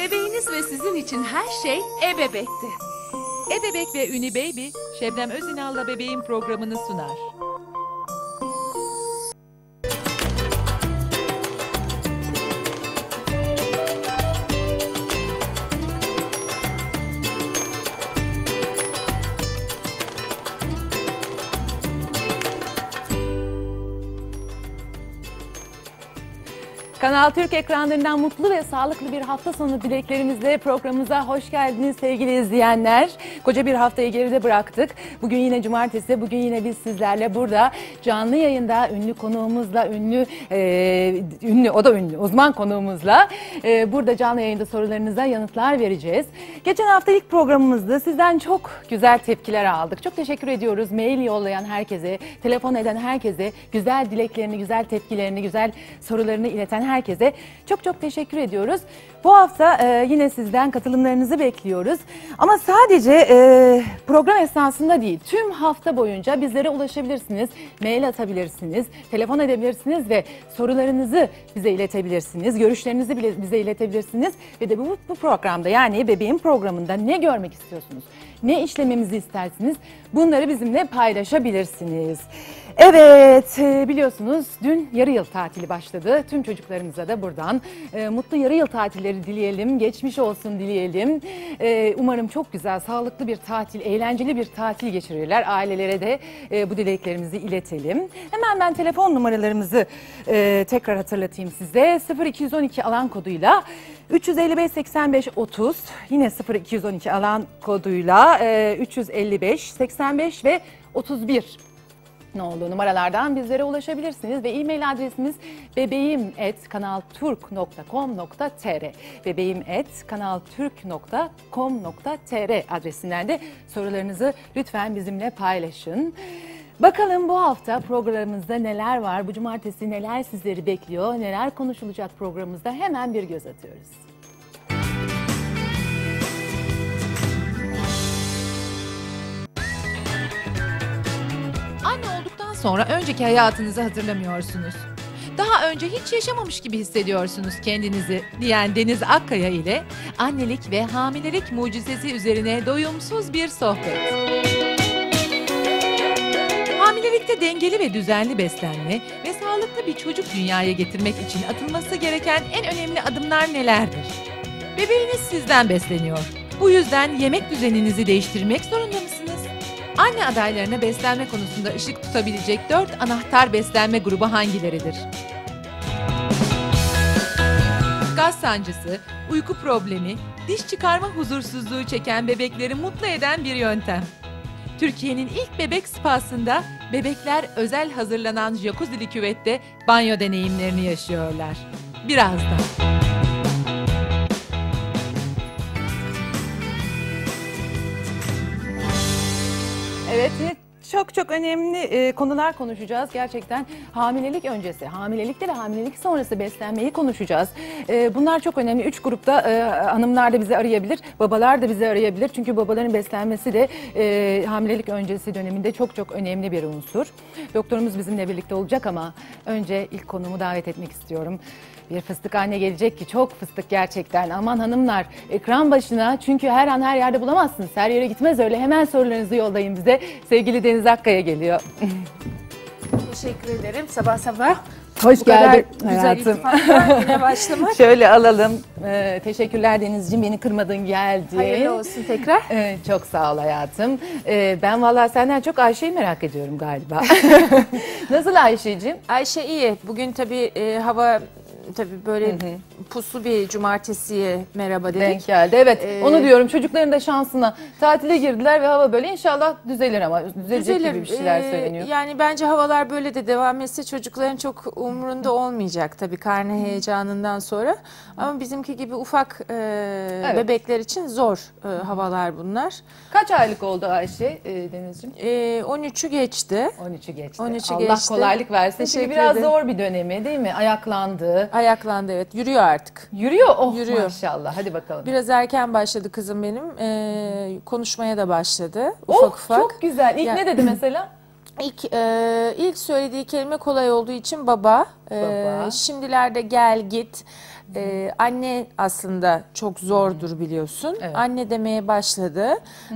Bebeğiniz ve sizin için her şey ebebekti. Ebebek ve Uni Baby, Şebnem Özinal'la Bebeğin programını sunar. Kanal Türk ekranlarından mutlu ve sağlıklı bir hafta sonu dileklerimizle programımıza hoş geldiniz sevgili izleyenler. Koca bir haftayı geride bıraktık. Bugün yine cumartesi, bugün yine biz sizlerle burada canlı yayında ünlü konuğumuzla, ünlü, e, ünlü o da ünlü uzman konuğumuzla e, burada canlı yayında sorularınıza yanıtlar vereceğiz. Geçen hafta ilk programımızda sizden çok güzel tepkiler aldık. Çok teşekkür ediyoruz mail yollayan herkese, telefon eden herkese, güzel dileklerini, güzel tepkilerini, güzel sorularını ileten herkese çok çok teşekkür ediyoruz. Bu hafta e, yine sizden katılımlarınızı bekliyoruz. Ama sadece e, program esnasında değil, tüm hafta boyunca bizlere ulaşabilirsiniz, mail atabilirsiniz, telefon edebilirsiniz ve sorularınızı bize iletebilirsiniz, görüşlerinizi bile bize iletebilirsiniz. Ve de bu, bu programda yani bebeğin programında ne görmek istiyorsunuz, ne işlememizi istersiniz bunları bizimle paylaşabilirsiniz. Evet e, biliyorsunuz dün yarı yıl tatili başladı. Tüm çocuklarımıza da buradan e, mutlu yarı yıl tatilleri dileyelim. Geçmiş olsun dileyelim. E, umarım çok güzel, sağlıklı bir tatil, eğlenceli bir tatil geçirirler. Ailelere de e, bu dileklerimizi iletelim. Hemen ben telefon numaralarımızı e, tekrar hatırlatayım size. 0212 alan koduyla 355 85 30 yine 0212 alan koduyla e, 355 85 ve 31 olduğu numaralardan bizlere ulaşabilirsiniz ve e-mail adresimiz bebeğim@kanalturk.com.tr bebeğim@kanalturk.com.tr adresinden de sorularınızı lütfen bizimle paylaşın. Bakalım bu hafta programımızda neler var? Bu cumartesi neler sizleri bekliyor? Neler konuşulacak programımızda? Hemen bir göz atıyoruz. Sonra önceki hayatınızı hatırlamıyorsunuz. Daha önce hiç yaşamamış gibi hissediyorsunuz kendinizi diyen Deniz Akkaya ile annelik ve hamilelik mucizesi üzerine doyumsuz bir sohbet. Hamilelikte dengeli ve düzenli beslenme ve sağlıklı bir çocuk dünyaya getirmek için atılması gereken en önemli adımlar nelerdir? Bebeğiniz sizden besleniyor. Bu yüzden yemek düzeninizi değiştirmek zorunda mısınız? Anne adaylarına beslenme konusunda ışık tutabilecek dört anahtar beslenme grubu hangileridir? Gaz sancısı, uyku problemi, diş çıkarma huzursuzluğu çeken bebekleri mutlu eden bir yöntem. Türkiye'nin ilk bebek spasında bebekler özel hazırlanan jacuzzi'li küvette banyo deneyimlerini yaşıyorlar. Birazdan. Evet çok çok önemli e, konular konuşacağız. Gerçekten hamilelik öncesi, hamilelikte ve hamilelik sonrası beslenmeyi konuşacağız. E, bunlar çok önemli. Üç grupta e, hanımlar da bizi arayabilir, babalar da bizi arayabilir. Çünkü babaların beslenmesi de e, hamilelik öncesi döneminde çok çok önemli bir unsur. Doktorumuz bizimle birlikte olacak ama önce ilk konumu davet etmek istiyorum. Bir fıstık anne gelecek ki çok fıstık gerçekten. Aman hanımlar ekran başına çünkü her an her yerde bulamazsınız. Her yere gitmez öyle. Hemen sorularınızı yollayın bize. Sevgili Deniz Akkaya geliyor. Teşekkür ederim. Sabah sabah Hoş geldin güzel hayatım. başlamak. Şöyle alalım. Ee, teşekkürler Denizciğim beni kırmadın geldin. Hayırlı olsun tekrar. Ee, çok sağ ol hayatım. Ee, ben vallahi senden çok Ayşe'yi merak ediyorum galiba. Nasıl Ayşe'cim? Ayşe iyi. Bugün tabii e, hava tabii böyle puslu bir cumartesiye merhaba dedik. Denk geldi. Evet Ee, onu diyorum çocukların da şansına. Tatile girdiler ve hava böyle inşallah düzelir ama düzelecek Düzelir. gibi bir şeyler Ee, söyleniyor. Yani bence havalar böyle de devam etse çocukların çok umurunda olmayacak tabii karne heyecanından sonra. Ama bizimki gibi ufak e, bebekler için zor e, havalar bunlar. Kaç aylık oldu Ayşe e, Denizciğim? E, 13'ü geçti. 13'ü geçti. 13'ü Allah geçti. kolaylık versin. Teşekkür biraz ederim. zor bir dönemi değil mi? Ayaklandı. Ayaklandı evet. Yürüyor artık. Yürüyor. Oh Yürüyor. maşallah. Hadi bakalım. Biraz erken başladı kızım benim. E, konuşmaya da başladı. oh Ufak ufak. çok güzel. İlk Ya- ne dedi mesela? İlk, e, ilk söylediği kelime kolay olduğu için baba. E, Baba. şimdilerde gel git. E, anne aslında çok zordur biliyorsun. Evet. Anne demeye başladı.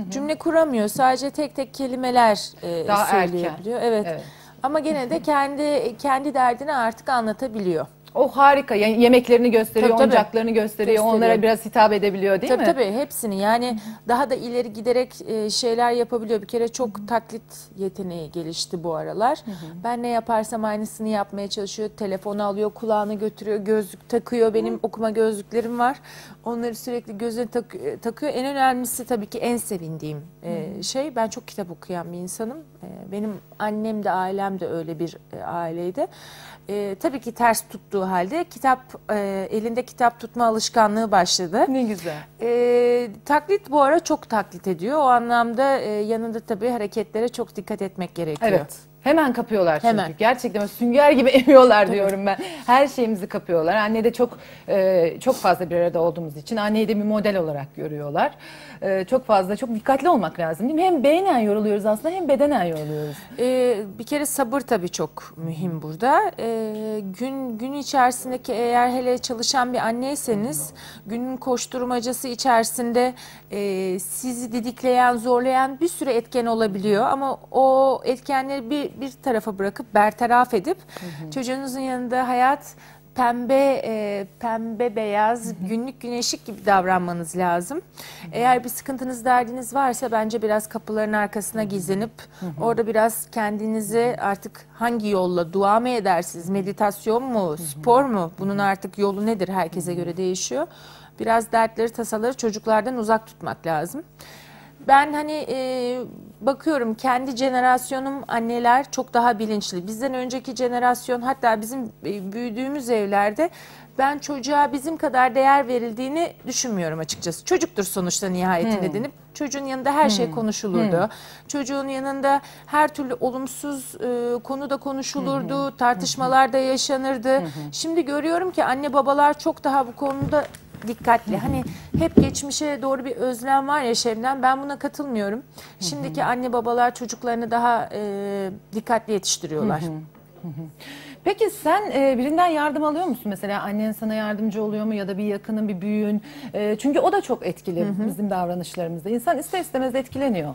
Cümle kuramıyor. Sadece tek tek kelimeler e, Daha söyleyebiliyor. Evet. Evet. Ama gene de kendi kendi derdini artık anlatabiliyor. O harika. Yani yemeklerini gösteriyor, Tabii, tabii. oyuncaklarını gösteriyor, Gösteriyor. onlara biraz hitap edebiliyor değil tabii mi? tabii hepsini yani daha da ileri giderek e, şeyler yapabiliyor. Bir kere çok taklit yeteneği gelişti bu aralar. Ben ne yaparsam aynısını yapmaya çalışıyor. Telefonu alıyor, kulağına götürüyor, gözlük takıyor. Benim okuma gözlüklerim var. Onları sürekli gözüne tak- e, takıyor. En önemlisi tabii ki en sevindiğim e, şey ben çok kitap okuyan bir insanım. E, benim annem de ailem de öyle bir e, aileydi. E, tabii ki ters tuttuğu halde kitap e, elinde kitap tutma alışkanlığı başladı. Ne güzel. E, taklit bu ara çok taklit ediyor. O anlamda e, yanında tabii hareketlere çok dikkat etmek gerekiyor. Evet. Hemen kapıyorlar çünkü. Hemen. Gerçekten sünger gibi emiyorlar diyorum ben. Her şeyimizi kapıyorlar. Anne de çok e, çok fazla bir arada olduğumuz için anneyi de bir model olarak görüyorlar. E, çok fazla çok dikkatli olmak lazım değil mi? Hem beynen yoruluyoruz aslında hem bedenen yoruluyoruz. Ee, bir kere sabır tabii çok mühim burada. Ee, gün gün içerisindeki eğer hele çalışan bir anneyseniz günün koşturmacası içerisinde e, sizi didikleyen, zorlayan bir sürü etken olabiliyor. Ama o etkenleri bir, bir tarafa bırakıp bertaraf edip çocuğunuzun yanında hayat pembe e, pembe beyaz günlük güneşlik gibi davranmanız lazım. Eğer bir sıkıntınız derdiniz varsa bence biraz kapıların arkasına gizlenip orada biraz kendinizi artık hangi yolla dua mı edersiniz meditasyon mu spor mu bunun artık yolu nedir herkese göre değişiyor. Biraz dertleri tasaları çocuklardan uzak tutmak lazım. Ben hani e, bakıyorum kendi jenerasyonum anneler çok daha bilinçli. Bizden önceki jenerasyon hatta bizim e, büyüdüğümüz evlerde ben çocuğa bizim kadar değer verildiğini düşünmüyorum açıkçası. Çocuktur sonuçta nihayetinde denip çocuğun yanında her şey konuşulurdu. Çocuğun yanında her türlü olumsuz e, konu da konuşulurdu, tartışmalar da yaşanırdı. Şimdi görüyorum ki anne babalar çok daha bu konuda dikkatli. Hani hep geçmişe doğru bir özlem var ya Şebnem ben buna katılmıyorum. Şimdiki anne babalar çocuklarını daha e, dikkatli yetiştiriyorlar. Peki sen e, birinden yardım alıyor musun? Mesela annen sana yardımcı oluyor mu ya da bir yakının, bir büyüğün? E, çünkü o da çok etkili bizim davranışlarımızda. İnsan ister istemez etkileniyor.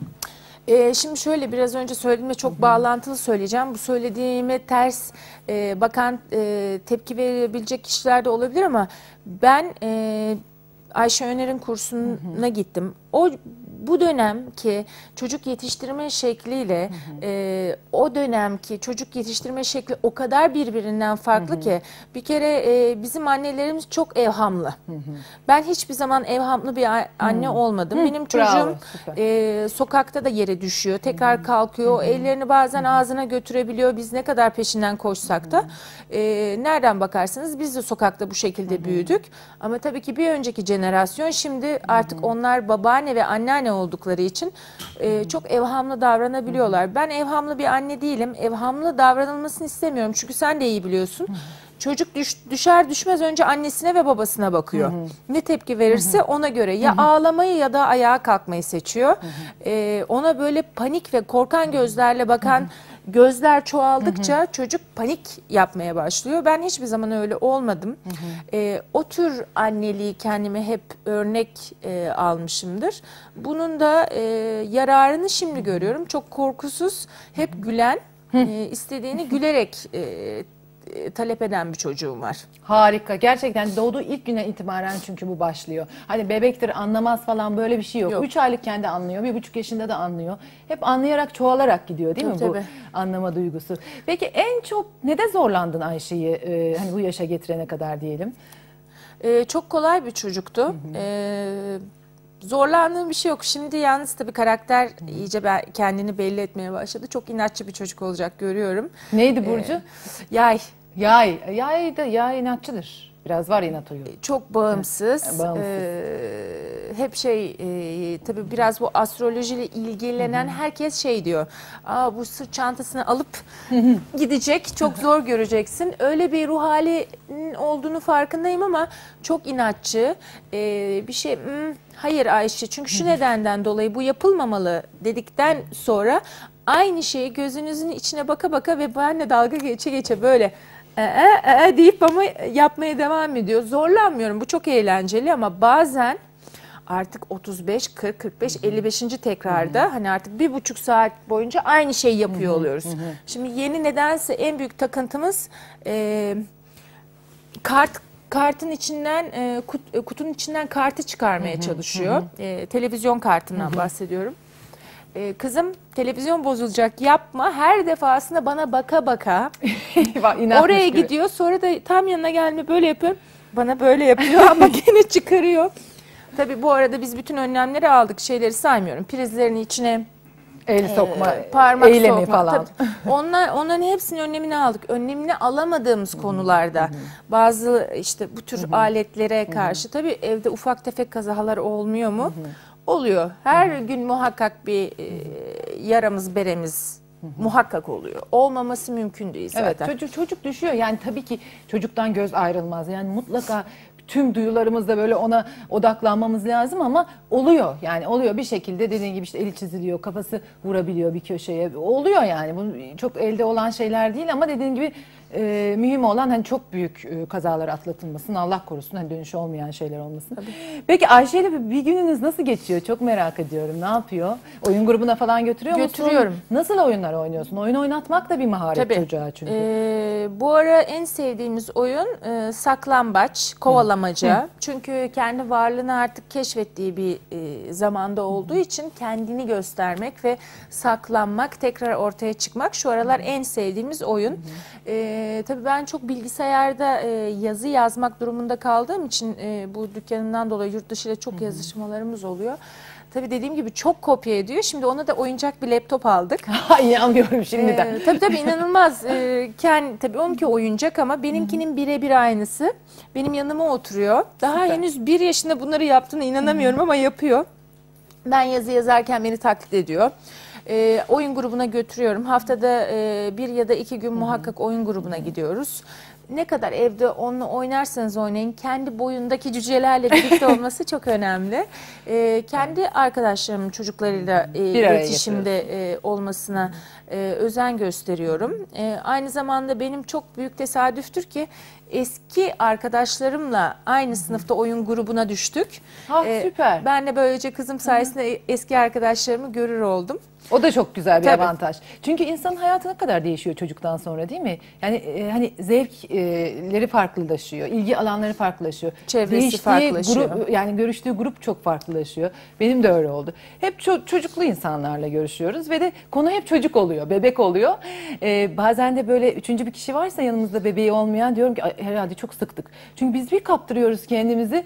Ee, şimdi şöyle biraz önce söylediğimle çok bağlantılı söyleyeceğim. Bu söylediğime ters e, bakan e, tepki verebilecek kişiler de olabilir ama ben e, Ayşe Öner'in kursuna gittim. O bu dönemki çocuk yetiştirme şekliyle e, o dönemki çocuk yetiştirme şekli o kadar birbirinden farklı ki bir kere e, bizim annelerimiz çok evhamlı. Ben hiçbir zaman evhamlı bir anne olmadım. Benim çocuğum Bravo, süper. e, sokakta da yere düşüyor. Tekrar kalkıyor. O ellerini bazen ağzına götürebiliyor. Biz ne kadar peşinden koşsak da. E, nereden bakarsanız biz de sokakta bu şekilde büyüdük. Ama tabii ki bir önceki jenerasyon şimdi artık onlar babaanne ve anneanne oldukları için e, çok evhamlı davranabiliyorlar. Ben evhamlı bir anne değilim. Evhamlı davranılmasını istemiyorum. Çünkü sen de iyi biliyorsun. Çocuk düş- düşer düşmez önce annesine ve babasına bakıyor. Ne tepki verirse ona göre ya ağlamayı ya da ayağa kalkmayı seçiyor. Ee, ona böyle panik ve korkan gözlerle bakan gözler çoğaldıkça çocuk panik yapmaya başlıyor. Ben hiçbir zaman öyle olmadım. Ee, o tür anneliği kendime hep örnek e, almışımdır. Bunun da e, yararını şimdi görüyorum. Çok korkusuz, hep gülen, e, istediğini gülerek e, e, talep eden bir çocuğum var. Harika. Gerçekten doğduğu ilk güne itibaren çünkü bu başlıyor. Hani bebektir anlamaz falan böyle bir şey yok. Yok. 3 aylıkken de anlıyor, bir buçuk yaşında da anlıyor. Hep anlayarak çoğalarak gidiyor değil mi Tabii, bu anlama duygusu? Peki en çok ne de zorlandın Ayşe'yi e, hani bu yaşa getirene kadar diyelim? Ee, çok kolay bir çocuktu. Ee, zorlandığım bir şey yok. Şimdi yalnız tabii karakter iyice ben- kendini belli etmeye başladı. Çok inatçı bir çocuk olacak görüyorum. Neydi Burcu? Yay. Yay. Yay da yay inatçıdır. Biraz var inat huyu. Çok bağımsız. Bağımsız. Ee, hep şey e, tabii biraz bu astrolojiyle ilgilenen herkes şey diyor. Aa bu sırt çantasını alıp gidecek. Çok zor göreceksin. Öyle bir ruh halinin olduğunu farkındayım ama çok inatçı. Ee, bir şey "Hmm, hayır Ayşe çünkü şu nedenden dolayı bu yapılmamalı dedikten sonra aynı şeyi gözünüzün içine baka baka ve benle dalga geçe geçe böyle e, e, e deyip ama yapmaya devam ediyor. Zorlanmıyorum. Bu çok eğlenceli ama bazen artık 35, 40, 45, 55. tekrarda hani artık bir buçuk saat boyunca aynı şeyi yapıyor oluyoruz. Şimdi yeni nedense en büyük takıntımız e, kart kartın içinden e, kut- e, kutunun içinden kartı çıkarmaya çalışıyor. E, televizyon kartından bahsediyorum. E, kızım televizyon bozulacak yapma her defasında bana baka baka oraya gibi. gidiyor sonra da tam yanına gelme böyle yapıyorum bana böyle yapıyor ama gene çıkarıyor. Tabii bu arada biz bütün önlemleri aldık şeyleri saymıyorum prizlerin içine El sokma, e, parmak eylemi sokma. falan. Tabii. Onlar, onların hepsinin önlemini aldık. Önlemini alamadığımız konularda bazı işte bu tür aletlere karşı tabii evde ufak tefek kazalar olmuyor mu? Oluyor. Her gün muhakkak bir e, yaramız beremiz muhakkak oluyor. Olmaması mümkün değil zaten. Evet çocuk çocuk düşüyor. Yani tabii ki çocuktan göz ayrılmaz. Yani mutlaka tüm duyularımızla böyle ona odaklanmamız lazım ama oluyor. Yani oluyor. Bir şekilde dediğin gibi işte eli çiziliyor kafası vurabiliyor bir köşeye. Oluyor yani. Bu çok elde olan şeyler değil ama dediğin gibi e, mühim olan hani çok büyük e, kazalar atlatılmasın Allah korusun hani dönüşü olmayan şeyler olmasın. Peki Ayşe ile bir, gününüz nasıl geçiyor çok merak ediyorum ne yapıyor oyun grubuna falan götürüyor musun? Götürüyorum. Nasıl oyunlar oynuyorsun oyun oynatmak da bir maharet Tabii. çocuğa çünkü. Ee, bu ara en sevdiğimiz oyun e, saklambaç, kovalamaca. Çünkü kendi varlığını artık keşfettiği bir e, zamanda olduğu için kendini göstermek ve saklanmak, tekrar ortaya çıkmak şu aralar en sevdiğimiz oyun. Ee, tabii ben çok bilgisayarda e, yazı yazmak durumunda kaldığım için e, bu dükkanımdan dolayı yurt dışı ile çok yazışmalarımız oluyor. Tabii dediğim gibi çok kopya ediyor. Şimdi ona da oyuncak bir laptop aldık. İnanmıyorum şimdiden. Ee, tabii tabii inanılmaz. Ee, kendi, tabii onunki oyuncak ama benimkinin birebir aynısı. Benim yanıma oturuyor. Daha Süper. henüz bir yaşında bunları yaptığına inanamıyorum ama yapıyor. Ben yazı yazarken beni taklit ediyor. Ee, oyun grubuna götürüyorum. Haftada e, bir ya da iki gün muhakkak oyun grubuna gidiyoruz. Ne kadar evde onunla oynarsanız oynayın kendi boyundaki cücelerle birlikte olması çok önemli. Ee, kendi arkadaşlarımın çocuklarıyla e, Bir araya iletişimde e, olmasına e, özen gösteriyorum. E, aynı zamanda benim çok büyük tesadüftür ki eski arkadaşlarımla aynı sınıfta oyun grubuna düştük. Ah, süper. Ben de böylece kızım sayesinde eski arkadaşlarımı görür oldum. O da çok güzel bir Tabii. avantaj. Çünkü insanın hayatı ne kadar değişiyor çocuktan sonra değil mi? Yani e, hani zevkleri farklılaşıyor, ilgi alanları farklılaşıyor. Çevresi farklılaşıyor. Grup, yani görüştüğü grup çok farklılaşıyor. Benim de öyle oldu. Hep ço- çocuklu insanlarla görüşüyoruz ve de konu hep çocuk oluyor, bebek oluyor. E, bazen de böyle üçüncü bir kişi varsa yanımızda bebeği olmayan diyorum ki "Ay, herhalde çok sıktık. Çünkü biz bir kaptırıyoruz kendimizi.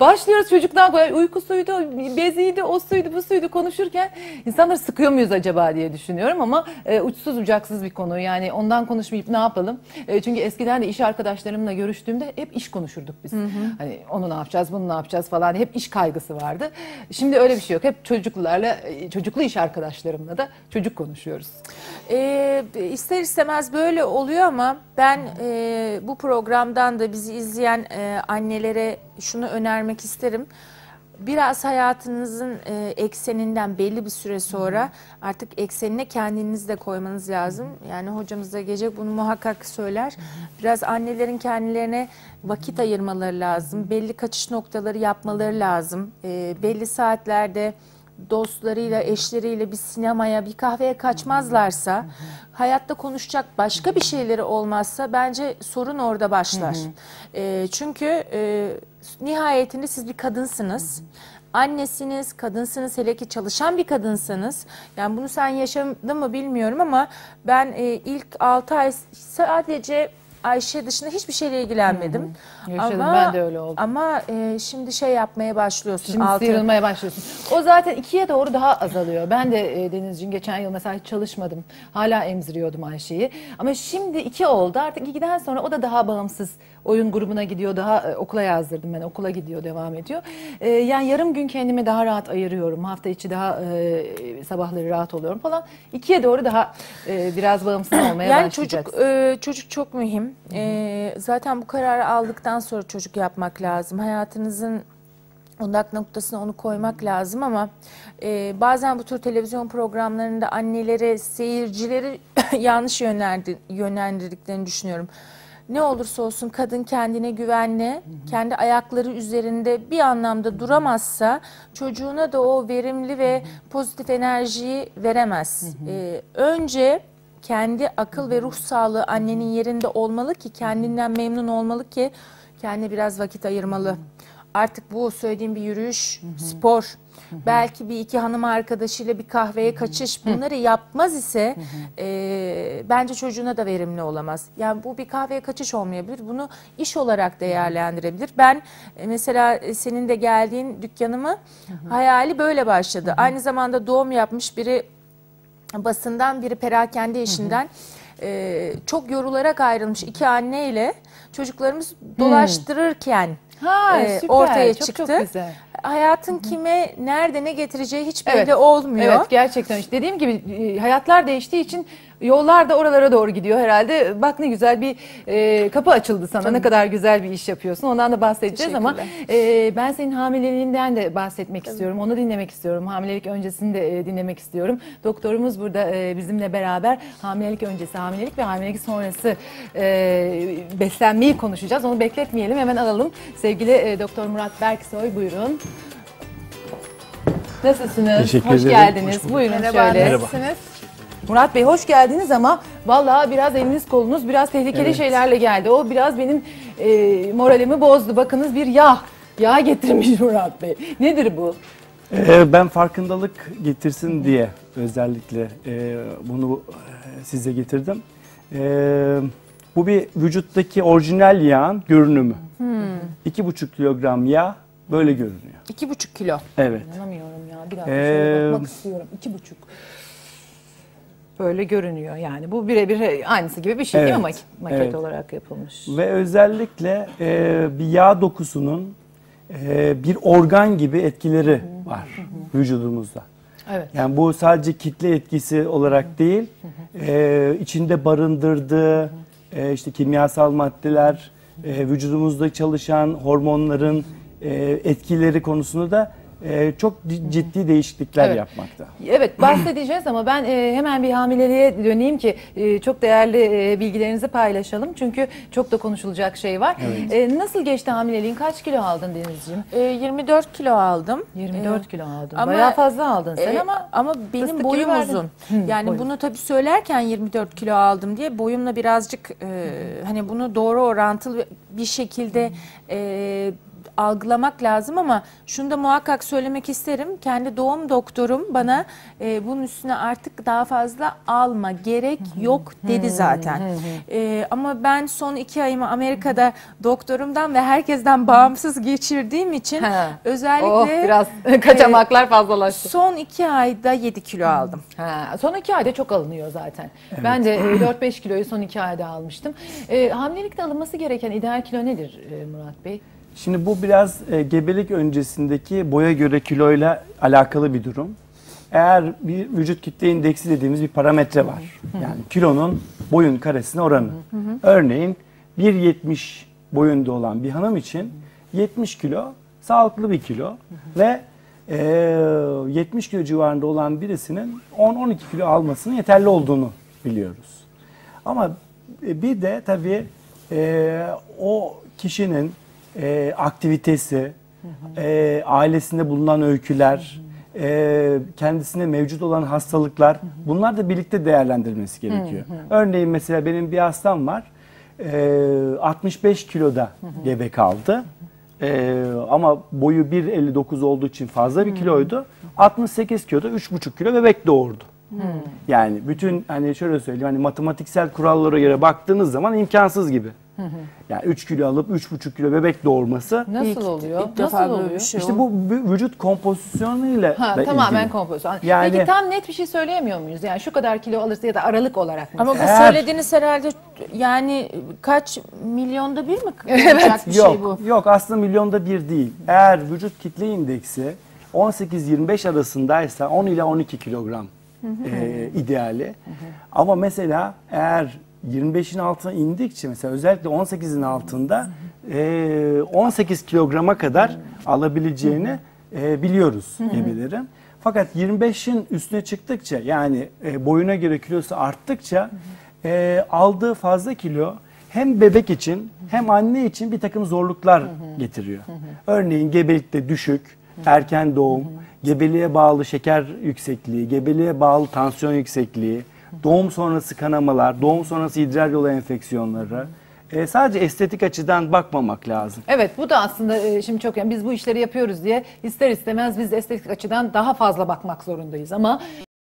Başlıyoruz çocuktan böyle uykusuydu, beziydi, o suydu, bu suydu konuşurken insanları sıkıyor muyuz acaba diye düşünüyorum ama e, uçsuz bucaksız bir konu. Yani ondan konuşmayıp ne yapalım? E, çünkü eskiden de iş arkadaşlarımla görüştüğümde hep iş konuşurduk biz. Hani onu ne yapacağız, bunu ne yapacağız falan hep iş kaygısı vardı. Şimdi öyle bir şey yok. Hep çocuklarla, e, çocuklu iş arkadaşlarımla da çocuk konuşuyoruz. E, ister istemez böyle oluyor ama ben e, bu programdan da bizi izleyen e, annelere şunu önermek isterim. Biraz hayatınızın e, ekseninden belli bir süre sonra artık eksenine kendinizi de koymanız lazım. Yani hocamız da gece bunu muhakkak söyler. Biraz annelerin kendilerine vakit ayırmaları lazım. Belli kaçış noktaları yapmaları lazım. E, belli saatlerde dostlarıyla, eşleriyle bir sinemaya, bir kahveye kaçmazlarsa, hayatta konuşacak başka bir şeyleri olmazsa bence sorun orada başlar. Ee, çünkü e, nihayetinde siz bir kadınsınız. Annesiniz, kadınsınız, hele ki çalışan bir kadınsınız. Yani bunu sen yaşadın mı bilmiyorum ama ben e, ilk 6 ay sadece Ayşe dışında hiçbir şeyle ilgilenmedim. Yaşadım, ben de öyle oldum. Ama e, şimdi şey yapmaya başlıyorsun. Şimdi altı- sıyrılmaya başlıyorsun. O zaten ikiye doğru daha azalıyor. Ben de e, Denizciğim geçen yıl mesela hiç çalışmadım. Hala emziriyordum Ayşe'yi. Ama şimdi iki oldu. Artık ikiden sonra o da daha bağımsız oyun grubuna gidiyor. Daha e, okula yazdırdım ben. Okula gidiyor, devam ediyor. E, yani yarım gün kendime daha rahat ayırıyorum. Hafta içi daha e, sabahları rahat oluyorum falan. İkiye doğru daha e, biraz bağımsız olmaya Yani başlayacağız. çocuk e, çocuk çok mühim. E, zaten bu kararı aldıktan sonra çocuk yapmak lazım. Hayatınızın odak noktasına onu koymak lazım ama e, bazen bu tür televizyon programlarında annelere, seyircileri yanlış yönlendi, yönlendirdiklerini düşünüyorum. Ne olursa olsun kadın kendine güvenli, kendi ayakları üzerinde bir anlamda duramazsa çocuğuna da o verimli ve pozitif enerjiyi veremez. E, önce kendi akıl ve ruh sağlığı annenin yerinde olmalı ki kendinden memnun olmalı ki kendine biraz vakit ayırmalı. Artık bu söylediğim bir yürüyüş, spor, belki bir iki hanım arkadaşıyla bir kahveye kaçış bunları yapmaz ise e, bence çocuğuna da verimli olamaz. Yani bu bir kahveye kaçış olmayabilir. Bunu iş olarak değerlendirebilir. Ben e, mesela e, senin de geldiğin dükkanımı hayali böyle başladı. Aynı zamanda doğum yapmış biri basından biri perakende işinden e, çok yorularak ayrılmış iki anneyle çocuklarımız dolaştırırken Ha e, süper. ortaya çok, çıktı. Çok güzel. Hayatın kime nerede ne getireceği hiç belli Evet. olmuyor. Evet gerçekten işte dediğim gibi e, hayatlar değiştiği için yollar da oralara doğru gidiyor herhalde. Bak ne güzel bir e, kapı açıldı sana. Ne kadar güzel bir iş yapıyorsun. Ondan da bahsedeceğiz ama e, ben senin hamileliğinden de bahsetmek istiyorum. Onu dinlemek istiyorum. Hamilelik öncesini de e, dinlemek istiyorum. Doktorumuz burada e, bizimle beraber hamilelik öncesi, hamilelik ve hamilelik sonrası e, beslenmeyi konuşacağız. Onu bekletmeyelim. Hemen alalım. Sevgili e, Doktor Murat Berksoy buyurun. Nasılsınız? Teşekkür hoş ederim. geldiniz. Hoş. Buyurun Merhaba, şöyle. nasılsınız? Murat Bey hoş geldiniz ama vallahi biraz eliniz kolunuz biraz tehlikeli Evet. şeylerle geldi. O biraz benim e, moralimi bozdu. Bakınız bir yağ. Yağ getirmiş Murat Bey. Nedir bu? Ee, ben farkındalık getirsin diye özellikle e, bunu e, size getirdim. Ee, bu bir vücuttaki orijinal yağın görünümü. İki buçuk kilogram yağ böyle görünüyor. İki buçuk kilo. Evet. İnanamıyorum ya. Bir dakika Ee, şöyle bakmak istiyorum. İki buçuk. Böyle görünüyor yani. Bu birebir aynısı gibi bir şey değil mi? Evet, Mak- Maket evet. olarak yapılmış. Ve özellikle e, bir yağ dokusunun e, bir organ gibi etkileri var vücudumuzda. Evet. Yani bu sadece kitle etkisi olarak değil, e, içinde barındırdığı e, işte kimyasal maddeler, e, vücudumuzda çalışan hormonların etkileri konusunda da e, çok ci- ciddi değişiklikler Evet. yapmakta. Evet bahsedeceğiz ama ben e, hemen bir hamileliğe döneyim ki e, çok değerli e, bilgilerinizi paylaşalım. Çünkü çok da konuşulacak şey var. E, nasıl geçti hamileliğin? Kaç kilo aldın Denizciğim? E, 24 kilo aldım. 24 E, kilo aldın. ama- Bayağı fazla aldın sen E, ama ama benim boyum uzun. Yani boyun. bunu tabii söylerken 24 kilo aldım diye boyumla birazcık e, hani bunu doğru orantılı bir şekilde e, algılamak lazım ama şunu da muhakkak söylemek isterim. Kendi doğum doktorum bana e, bunun üstüne artık daha fazla alma gerek yok dedi zaten. E, ama ben son iki ayımı Amerika'da doktorumdan ve herkesten bağımsız geçirdiğim için Ha. özellikle oh biraz kaçamaklar fazlalaştı. Son iki ayda 7 kilo aldım. Ha, son iki ayda çok alınıyor zaten. Ben de e, 4-5 kiloyu son iki ayda almıştım. E, hamilelikte alınması gereken ideal kilo nedir e, Murat Bey? Şimdi bu biraz e, gebelik öncesindeki boya göre kiloyla alakalı bir durum. Eğer bir vücut kitle indeksi dediğimiz bir parametre var. Yani kilonun boyun karesine oranı. Örneğin 1.70 boyunda olan bir hanım için 70 kilo sağlıklı bir kilo ve e, 70 kilo civarında olan birisinin 10-12 kilo almasının yeterli olduğunu biliyoruz. Ama e, bir de tabii e, o kişinin e, aktivitesi, e, ailesinde bulunan öyküler, e, kendisine mevcut olan hastalıklar bunlar da birlikte değerlendirilmesi gerekiyor. Örneğin mesela benim bir hastam var. e, 65 kiloda gebe kaldı. E, ama boyu 1.59 olduğu için fazla bir kiloydu. 68 kiloda 3,5 kilo bebek doğurdu. Yani bütün hani şöyle söyleyeyim hani matematiksel kurallara göre baktığınız zaman imkansız gibi. Yani 3 kilo alıp 3,5 kilo bebek doğurması Nasıl İlk- oluyor? ilk defa Nasıl oluyor? bir şey işte bu vü- vücut kompozisyonuyla Ha, tamamen ilgili. kompozisyon. Yani- Peki tam net bir şey söyleyemiyor muyuz? Yani şu kadar kilo alırsa ya da aralık olarak mı? Ama bu Eğer- söylediğiniz herhalde yani kaç milyonda bir mi olacak bir yok, şey bu? Yok aslında milyonda bir değil. Eğer vücut kitle indeksi 18-25 arasındaysa 10 ile 12 kilogram e, ideali. Ama mesela eğer 25'in altına indikçe mesela özellikle 18'in altında e, 18 kilograma kadar alabileceğini e, biliyoruz gebelerin. Fakat 25'in üstüne çıktıkça yani e, boyuna göre kilosu arttıkça e, aldığı fazla kilo hem bebek için hem anne için bir takım zorluklar getiriyor. Örneğin gebelikte düşük, erken doğum, gebeliğe bağlı şeker yüksekliği, gebeliğe bağlı tansiyon yüksekliği, doğum sonrası kanamalar, doğum sonrası idrar yolu enfeksiyonları. E, sadece estetik açıdan bakmamak lazım. Evet bu da aslında e, şimdi çok yani biz bu işleri yapıyoruz diye ister istemez biz estetik açıdan daha fazla bakmak zorundayız ama